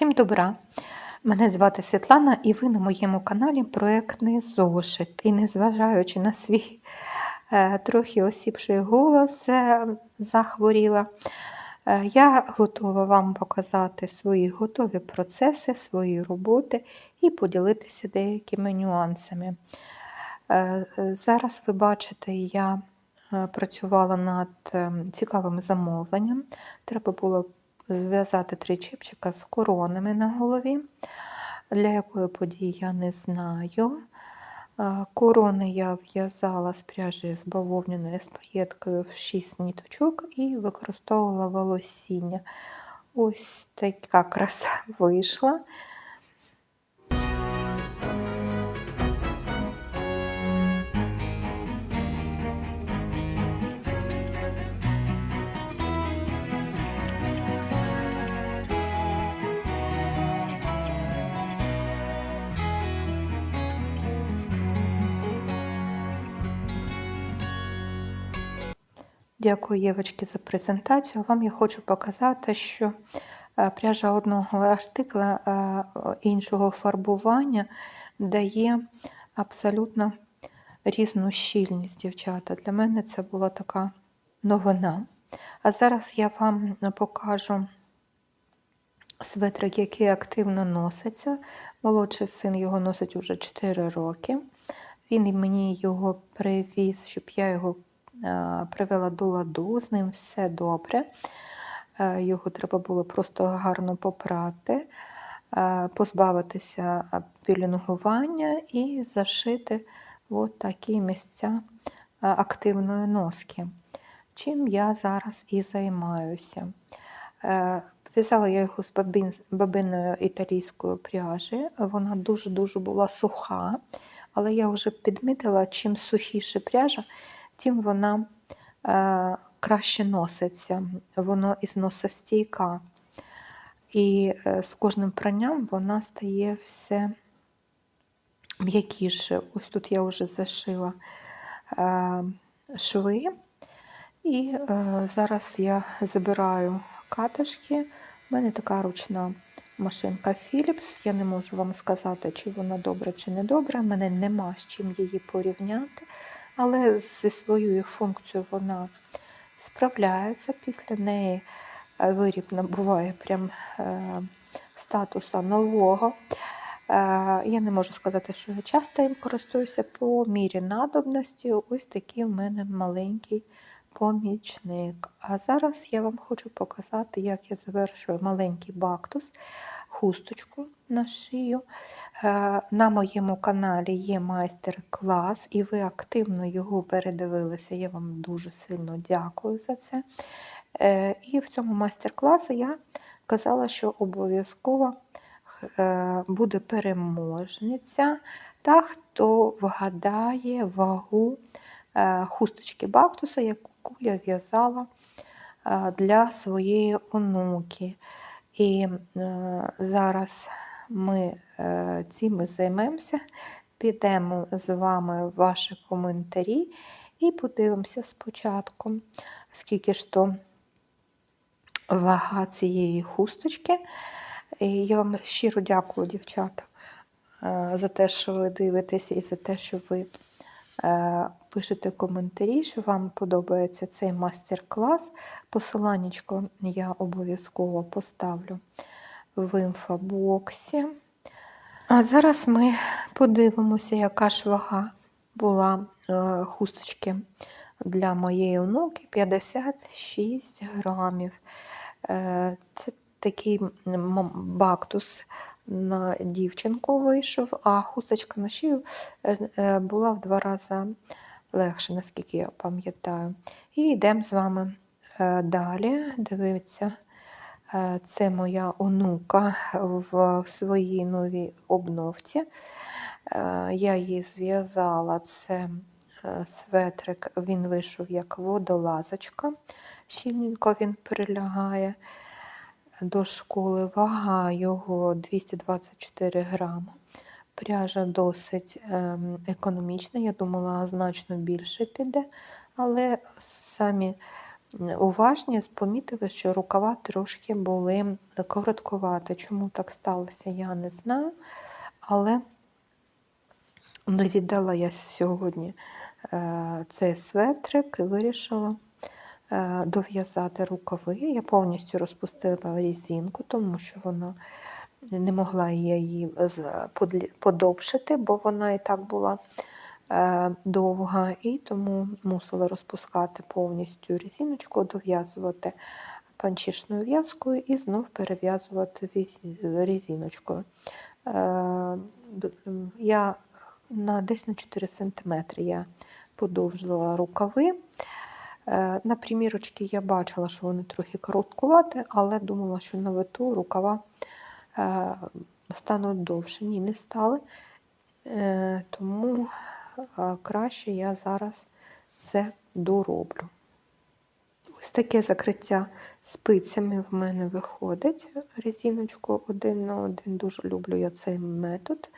Всім добра! Мене звати Світлана, і ви на моєму каналі Проектний зошит. І незважаючи на свій е, трохи осіпший голос, е, захворіла, е, я готова вам показати свої готові процеси, свої роботи і поділитися деякими нюансами. Е, е, Зараз ви бачите, я е, працювала над е, цікавим замовленням. Треба було зв'язати три чіпчика з коронами на голові. Для якої події я не знаю. Е, Корони я в'язала з пряжі з бавовняною з паєткою в 6 ніточок і використовувала волосіння. Ось така краса вийшла. Дякую, Євочки, за презентацію. Вам я хочу показати, що е, пряжа одного артикла е, іншого фарбування дає абсолютно різну щільність, дівчата. Для мене це була така новина. А зараз я вам покажу светрик, який активно носиться. Молодший син його носить уже 4 роки. Він мені його привіз, щоб я його привела до ладу, з ним все добре. Е, Його треба було просто гарно попрати, е, позбавитися пілінгування і зашити от такі місця е, активної носки. Чим я зараз і займаюся. Е, В'язала я його з бабиною італійської пряжі. Вона дуже-дуже була суха, але я вже підмітила, чим сухіше пряжа, тим вона е, краще носиться, воно і зносостійка. І е, з кожним пранням вона стає все м'якіше. Ось тут я вже зашила е, шви. І е, зараз я забираю катишки. У мене така ручна машинка Philips. Я не можу вам сказати, чи вона добра, чи не добра. У мене нема з чим її порівняти. Але зі своєю функцією вона справляється. Після неї е, виріб набуває прям е, статуса нового. Е, Я не можу сказати, що я часто їм користуюся по мірі надобності. Ось такий в мене маленький помічник. А зараз я вам хочу показати, як я завершую маленький бактус, хусточку на шию. Е, На моєму каналі є майстер-клас, і ви активно його передивилися. Я вам дуже сильно дякую за це. Е, І в цьому майстер-класу я казала, що обов'язково е, буде переможниця, та хто вгадає вагу хусточки бактуса, яку я в'язала для своєї онуки. І е, зараз ми е, цим займемося, підемо з вами в ваші коментарі і подивимося спочатку, скільки ж то вага цієї хусточки. І я вам щиро дякую, дівчата, е, за те, що ви дивитеся, і за те, що ви пишете коментарі, що вам подобається цей майстер-клас. Посиланнячко я обов'язково поставлю в інфобоксі. А зараз ми подивимося, яка ж вага була е, хусточки для моєї онуки 56 грамів. Е, Це такий бактус на дівчинку вийшов, а хусточка на шию е, е, була в два рази легше, наскільки я пам'ятаю. І йдемо з вами е, далі. Дивіться, це моя онука в своїй новій обновці. Я її зв'язала, це светрик, він вийшов як водолазочка. Щільненько він прилягає до школи. Вага його 224 грама. Пряжа досить ем, економічна. Я думала, значно більше піде, але самі уважні, помітили, що рукава трошки були коротковаті. Чому так сталося, я не знаю. Але не віддала я сьогодні е, цей светрик і вирішила дов'язати рукави. Я повністю розпустила різинку, тому що вона не могла її подовшити, бо вона і так була е, довга, і тому мусила розпускати повністю різиночку, дов'язувати панчішною в'язкою і знов перев'язувати різиночкою. Е, м, Я на десь на 4 см я подовжила рукави. Е, На примірочки я бачила, що вони трохи короткуваті, але думала, що на вету рукава е, стануть довше. Ні, не стали. Е, Тому краще я зараз це дороблю. Ось таке закриття спицями в мене виходить. Резиночку один на один. Дуже люблю я цей метод.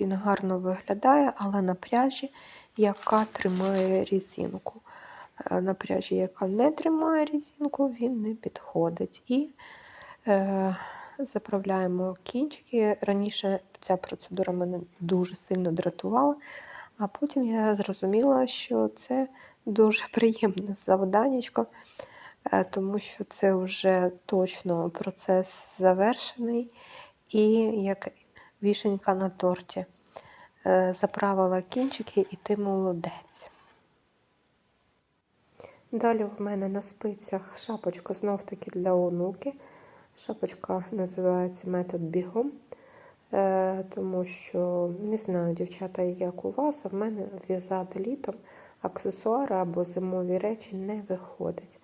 Він гарно виглядає, але на пряжі, яка тримає резинку. Е, На пряжі, яка не тримає резинку, він не підходить. І е, заправляємо кінчики. Раніше ця процедура мене дуже сильно дратувала, а потім я зрозуміла, що це дуже приємне завданнячко, е, тому що це вже точно процес завершений і як вішенька на торті. Е, Заправила кінчики і ти молодець. Далі в мене на спицях шапочка знов таки для онуки. Шапочка називається метод бігом, е, тому що не знаю, дівчата, як у вас, а в мене в'язати літом аксесуари або зимові речі не виходить.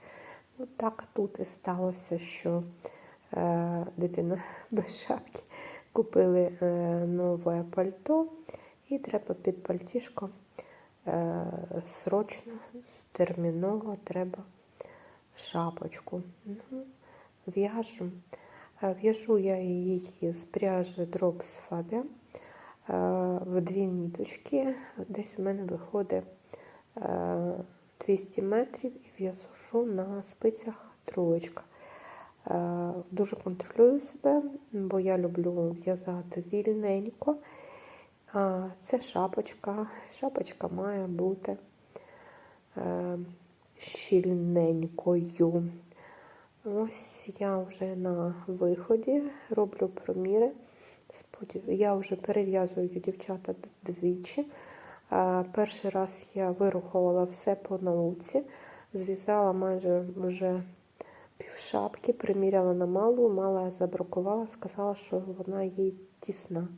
Ну, так тут і сталося, що е, дитина без шапки купили е, нове пальто, і треба під пальтішко е, срочно, терміново треба шапочку. Ну, в'яжу. Е, В'яжу я її з пряжі Drops Fabia е, в дві ніточки. Десь у мене виходить е, 200 метрів і в'яжу на спицях троєчка. Е, Дуже контролюю себе, бо я люблю в'язати вільненько. Це шапочка. Шапочка має бути е, щільненькою. Ось я вже на виході роблю проміри. Я вже перев'язую дівчата двічі. Перший раз я вирухувала все по науці, зв'язала майже вже півшапки, приміряла на малу, мала забракувала, сказала, що вона їй тісна.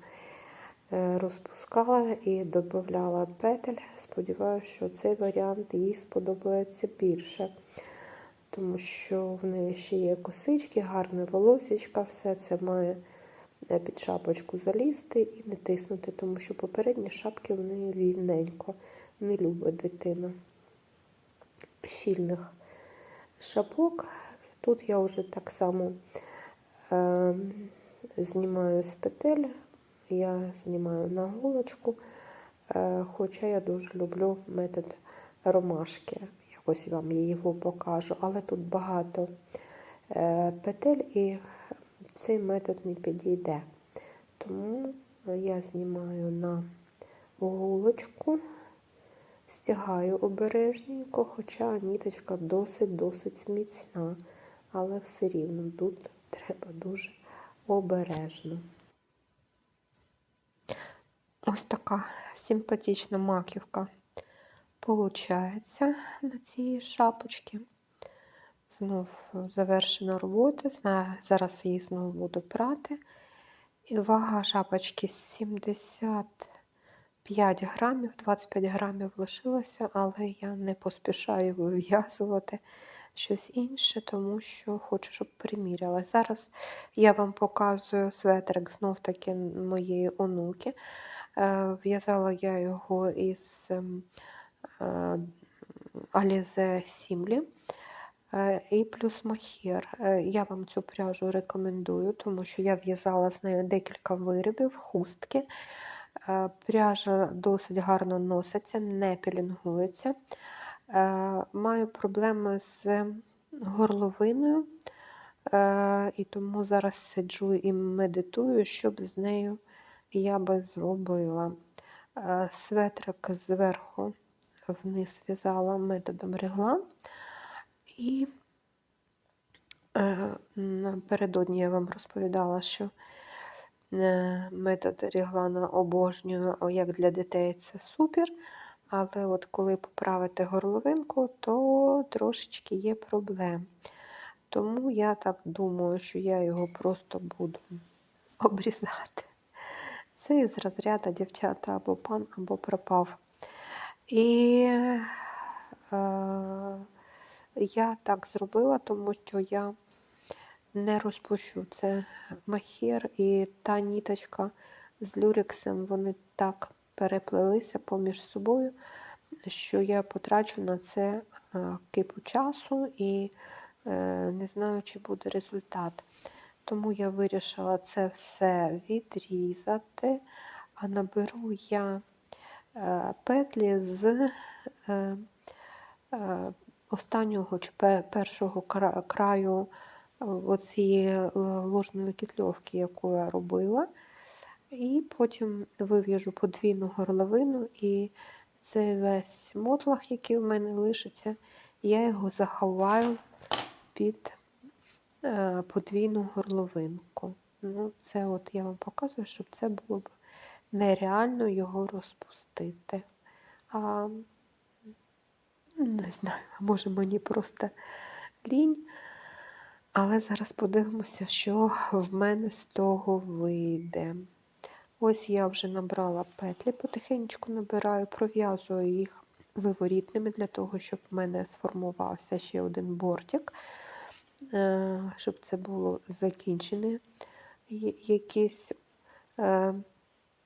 Е, Розпускала і додавала петель. Сподіваюся, що цей варіант їй сподобається більше, тому що в неї ще є косички, гарне волосечка, все це має е, під шапочку залізти і не тиснути, тому що попередні шапки в неї вільненько не любить дитина щільних шапок. Тут я вже так само е, знімаю з петель, я знімаю на голочку, е, хоча я дуже люблю метод ромашки. Якось вам його покажу, але тут багато е, петель і цей метод не підійде. Тому я знімаю на голочку, стягаю обережненько, хоча ніточка досить-досить міцна, але все рівно тут треба дуже обережно. Ось така симпатична маківка получається на цій шапочці. Знов завершена робота. Зараз її знову буду прати. І вага шапочки 75 грамів, 25 грамів лишилося, але я не поспішаю вив'язувати щось інше, тому що хочу, щоб приміряла. Зараз я вам показую светрик знов таки моєї онуки. Е, В'язала я його із ем, е, Alize Сімлі е, і плюс махер. Е, Я вам цю пряжу рекомендую, тому що я в'язала з нею декілька виробів, хустки. Пряжа досить гарно носиться, не пілінгується. Маю проблеми з горловиною, і тому зараз сиджу і медитую, щоб з нею я би зробила. Е, Светрик зверху вниз в'язала методом реглан. І е, напередодні я вам розповідала, що е, метод реглана обожнюю, як для дітей це супер. Але от коли поправити горловинку, то трошечки є проблем. Тому я так думаю, що я його просто буду обрізати. Це із розряду дівчата або пан, або пропав. І е, я так зробила, тому що я не розпущу. Це махір і та ніточка з люрексом, вони так переплелися поміж собою, що я потрачу на це е, кипу часу і е, не знаю, чи буде результат. Тому я вирішила це все відрізати, а наберу я е, петлі з е, е, останнього чи першого краю оцієї е, ложної кітльовки, яку я робила. І потім вив'яжу подвійну горловину, і цей весь мотлах, який в мене лишиться, я його заховаю під подвійну горловинку. Ну, це от я вам показую, щоб це було б нереально його розпустити. А, не знаю, може мені просто лінь. Але зараз подивимося, що в мене з того вийде. Ось я вже набрала петлі, потихеньку набираю, пров'язую їх виворітними для того, щоб в мене сформувався ще один бортик, е, щоб це було закінчене я- якісь, е,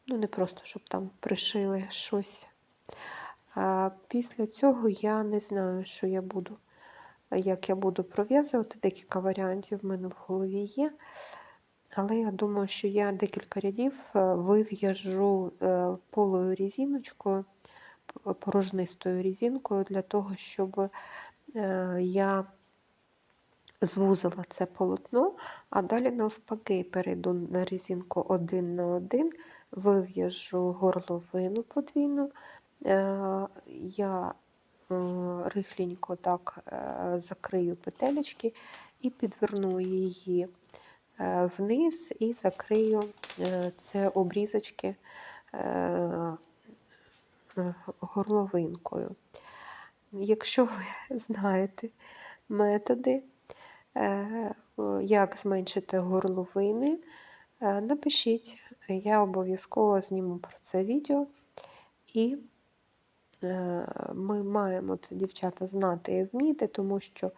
ну не просто, щоб там пришили щось. Після цього я не знаю, що я буду, як я буду пров'язувати. Декілька варіантів в мене в голові є. Але я думаю, що я декілька рядів е, вив'яжу е, полою різиночкою, п- порожнистою різинкою для того, щоб е, я звузила це полотно, а далі навпаки перейду на різинку один на один, вив'яжу горловину подвійну. Е, Я е, рихленько так е, закрию петелечки і підверну її вниз і закрию це обрізочки горловинкою. Якщо ви знаєте методи, як зменшити горловини, е, напишіть, я обов'язково зніму про це відео. І е, ми маємо це, дівчата, знати і вміти, тому що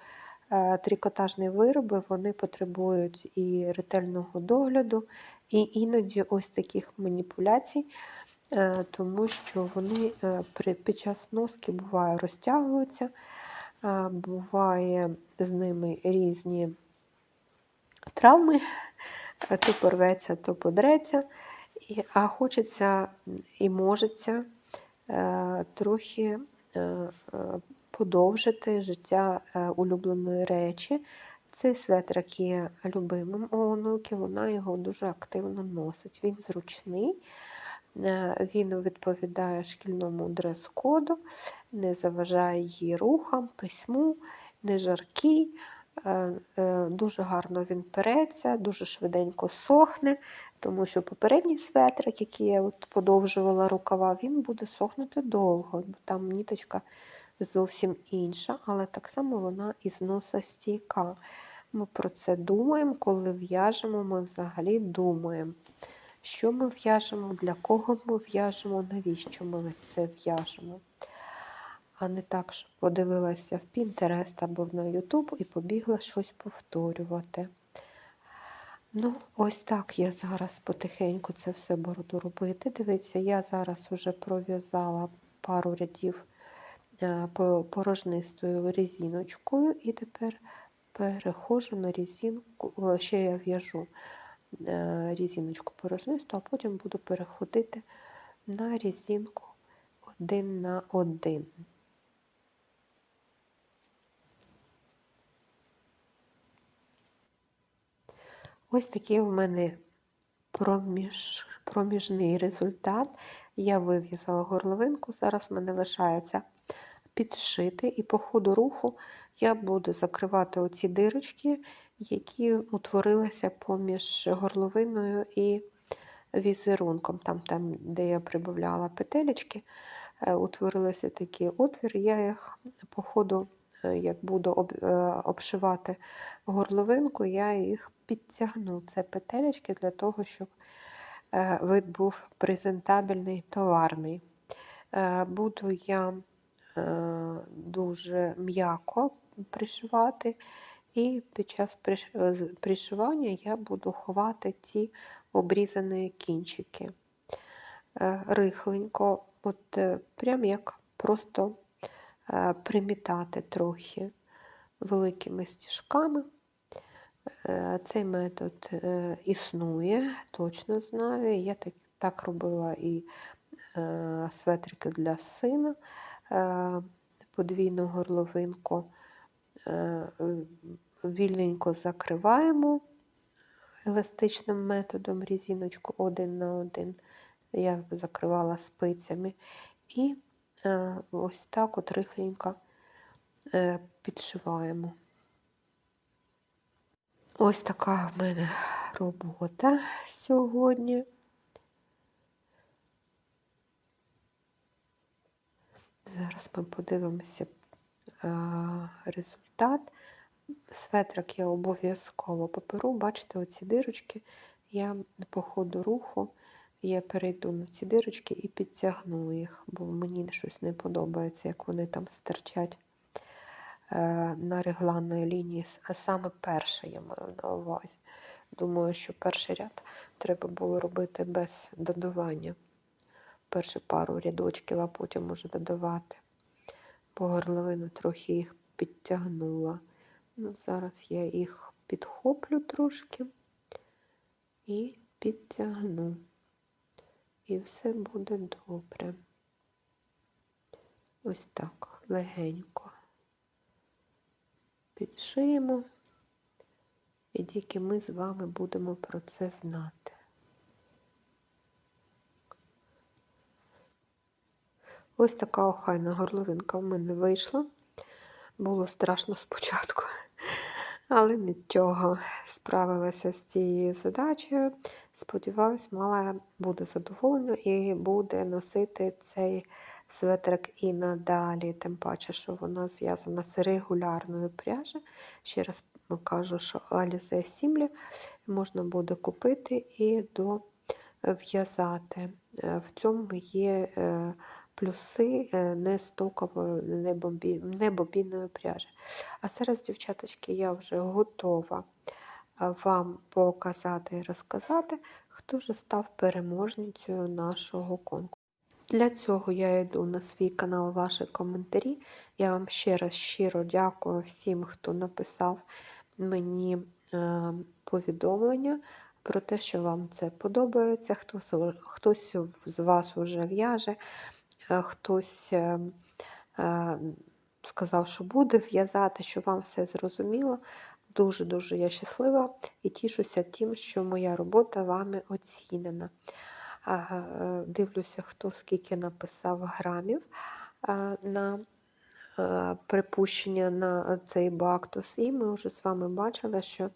е, трикотажні вироби вони потребують і ретельного догляду, і іноді ось таких маніпуляцій, е, тому що вони е, під час носки буває розтягуються, е, буває з ними різні травми, е, то порветься, то подреться, а хочеться і можеться е, трохи е, е, подовжити життя е, улюбленої речі. Цей светрик є любимим у онуки, вона його дуже активно носить. Він зручний, е, він відповідає шкільному дрес-коду, не заважає її рухам, письму, не жаркий. Е, е, Дуже гарно він переться, дуже швиденько сохне, тому що попередній светрик, який я от подовжувала рукава, він буде сохнути довго, бо там ніточка зовсім інша, але так само вона і зносостійка. Ми про це думаємо, коли в'яжемо, ми взагалі думаємо, що ми в'яжемо, для кого ми в'яжемо, навіщо ми це в'яжемо. А не так, що подивилася в Pinterest або на YouTube і побігла щось повторювати. Ну, ось так я зараз потихеньку це все буду робити. Дивіться, я зараз вже пров'язала пару рядів е, порожнистою резиночкою, і тепер переходжу на резинку, ще я в'яжу Е, Різиночку порожнисту, а потім буду переходити на різинку один на один. Ось такий у мене проміж, проміжний результат. Я вив'язала горловинку, зараз в мене лишається підшити, і по ходу руху я буду закривати оці дирочки які утворилися поміж горловиною і візерунком. Там, там де я прибавляла петелечки, е, утворилися такі отвіри. Я їх по ходу, е, як буду е, обшивати горловинку, я їх підтягну. Це петелечки для того, щоб вид був презентабельний, товарний. Буду я дуже м'яко пришивати, і під час пришивання я буду ховати ці обрізані кінчики. Е, Рихленько, от е, прям як просто е, примітати трохи великими стіжками. Цей метод існує, точно знаю. Я так, так робила і светрики для сина, подвійну горловинку. Вільненько закриваємо еластичним методом різіночку один на один. Я закривала спицями. І е, ось так от рихленько е, підшиваємо. Ось така в мене робота сьогодні. Зараз ми подивимося е, результат. Светрик я обов'язково поперу. Бачите, оці дирочки. Я по ходу руху я перейду на ці дирочки і підтягну їх, бо мені щось не подобається, як вони там стирчать е, на регланної лінії, а саме перше я маю на увазі. Думаю, що перший ряд треба було робити без додавання. Першу пару рядочків, а потім уже додавати. Бо горловину трохи їх підтягнула. Ну, зараз я їх підхоплю трошки і підтягну. І все буде добре. Ось так, легенько підшиємо, і тільки ми з вами будемо про це знати. Ось така охайна горловинка в мене вийшла. Було страшно спочатку, але нічого, справилася з цією задачею. Сподіваюсь, мала буде задоволена і буде носити цей светрик і надалі, тим паче, що вона зв'язана з регулярною пряжею. Ще раз кажу, що Alize Сімлі можна буде купити і дов'язати. Е, В цьому є е, плюси е, не стокової, не, бобі, не бобінної пряжі. А зараз, дівчаточки, я вже готова е, вам показати і розказати, хто ж став переможницею нашого конкурсу. Для цього я йду на свій канал ваші коментарі. Я вам ще раз щиро дякую всім, хто написав мені е, повідомлення про те, що вам це подобається. Хтось, хтось з вас вже в'яже, хтось е, е, сказав, що буде в'язати, що вам все зрозуміло. Дуже-дуже я щаслива і тішуся тим, що моя робота вами оцінена. Е, Дивлюся, хто скільки написав грамів е, на е, припущення на цей бактус. І ми вже з вами бачили, що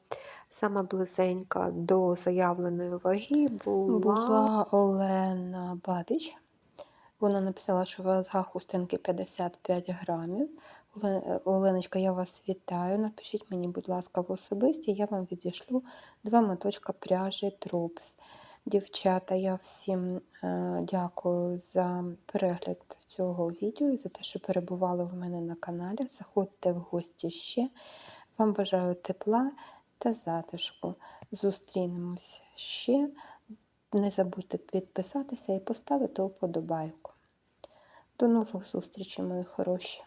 саме близенька до заявленої ваги була, Була Олена Бабіч. Вона написала, що вага хустинки 55 грамів. Оленочка, я вас вітаю. Напишіть мені, будь ласка, в особисті, я вам відійшлю два моточка пряжі Трупс. Дівчата, я всім е, дякую за перегляд цього відео за те, що перебували в мене на каналі. Заходьте в гості ще. Вам бажаю тепла та затишку. Зустрінемось ще. Не забудьте підписатися і поставити вподобайку. До нових зустрічей, мої хороші!